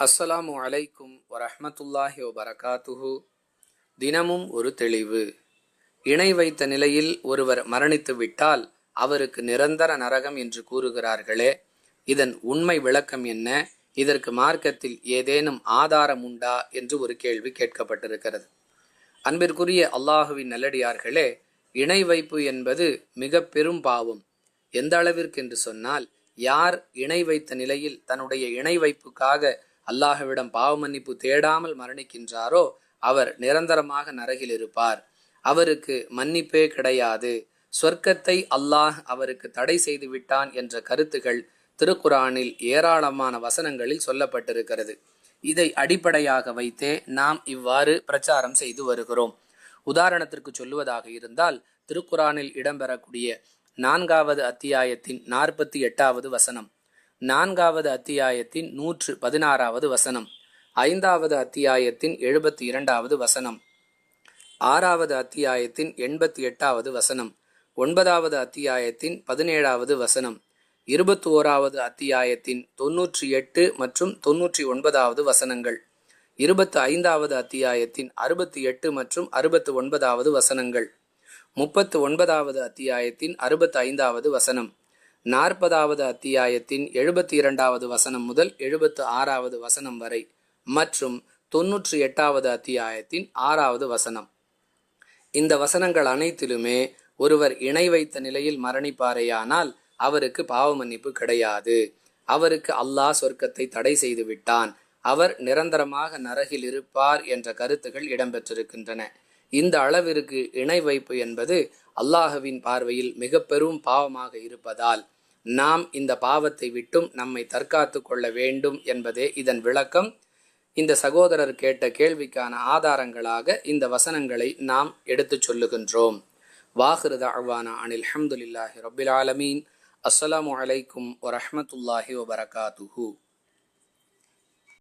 அஸ்ஸலாமு அலைக்கும் வரஹமத்துல்லாஹி வபரகாத்துஹு. தினமும் ஒரு தெளிவு. இணை வைத்த நிலையில் ஒருவர் மரணித்து விட்டால் அவருக்கு நிரந்தர நரகம் என்று கூறுகிறார்களே இதன் உண்மை விளக்கம் என்ன? இதற்கு மார்க்கத்தில் ஏதேனும் ஆதாரம் உண்டா என்று ஒரு கேள்வி கேட்கப்பட்டிருக்கிறது. அன்பிற்குரிய அல்லாஹுவின் நல்லடியார்களே இணை வைப்பு என்பது மிக பெரும் பாவம். எந்த அளவிற்கு என்று சொன்னால் யார் இணை வைத்த நிலையில் தன்னுடைய இணை வைப்புக்காக அல்லாஹ்விடம் பாவ மன்னிப்பு தேடாமல் மரணிக்கின்றாரோ அவர் நிரந்தரமாக நரகில் இருப்பார். அவருக்கு மன்னிப்பே கிடையாது. சொர்க்கத்தை அல்லாஹ் அவருக்கு தடை செய்து விட்டான் என்ற கருத்துகள் திருக்குரானில் ஏராளமான வசனங்களில் சொல்லப்பட்டிருக்கிறது. இதை அடிப்படையாக வைத்தே நாம் இவ்வாறு பிரச்சாரம் செய்து வருகிறோம். உதாரணத்திற்கு சொல்லுவதாக இருந்தால் திருக்குரானில் இடம்பெறக்கூடிய நான்காவது அத்தியாயத்தின் நாற்பத்தி எட்டாவது வசனம். நான்காவது அத்தியாயத்தின் நூற்று பதினாறாவது வசனம். ஐந்தாவது அத்தியாயத்தின் எழுபத்தி இரண்டாவது வசனம். ஆறாவது அத்தியாயத்தின் எண்பத்தி எட்டாவது வசனம். ஒன்பதாவது அத்தியாயத்தின் பதினேழாவது வசனம். இருபத்தி ஓராவது அத்தியாயத்தின் தொன்னூற்றி எட்டு மற்றும் தொன்னூற்றி ஒன்பதாவது வசனங்கள். இருபத்தி ஐந்தாவது அத்தியாயத்தின் அறுபத்தி எட்டு மற்றும் அறுபத்து ஒன்பதாவது வசனங்கள். முப்பத்து ஒன்பதாவது அத்தியாயத்தின் அறுபத்தி ஐந்தாவது வசனம். நாற்பதாவது அத்தியாயத்தின் எழுபத்தி இரண்டாவது வசனம் முதல் எழுபத்து ஆறாவது வசனம் வரை மற்றும் தொன்னூற்றி எட்டாவது அத்தியாயத்தின் ஆறாவது வசனம். இந்த வசனங்கள் அனைத்திலுமே ஒருவர் இணை வைத்த நிலையில் மரணிப்பாரேயானால் அவருக்கு பாவ மன்னிப்பு கிடையாது. அவருக்கு அல்லாஹ் சொர்க்கத்தை தடை செய்து விட்டான். அவர் நிரந்தரமாக நரகில் இருப்பார் என்ற கருத்துகள் இடம்பெற்றிருக்கின்றன. இந்த அளவிற்கு இணை வைப்பு என்பது அல்லாஹுவின் பார்வையில் மிக பெரும் பாவமாக இருப்பதால் நாம் இந்த பாவத்தை விட்டும் நம்மை தற்காத்து கொள்ள வேண்டும் என்பதே இதன் விளக்கம். இந்த சகோதரர் கேட்ட கேள்விக்கான ஆதாரங்களாக இந்த வசனங்களை நாம் எடுத்துச் சொல்லுகின்றோம். வாஹிருத அழ்வானா அனில் ஹம்துலில்லாஹி ரபில் ஆலமீன். அஸ்ஸலாமு அலைக்கும் வரஹமத்துல்லாஹி வபரகாத்துஹூ.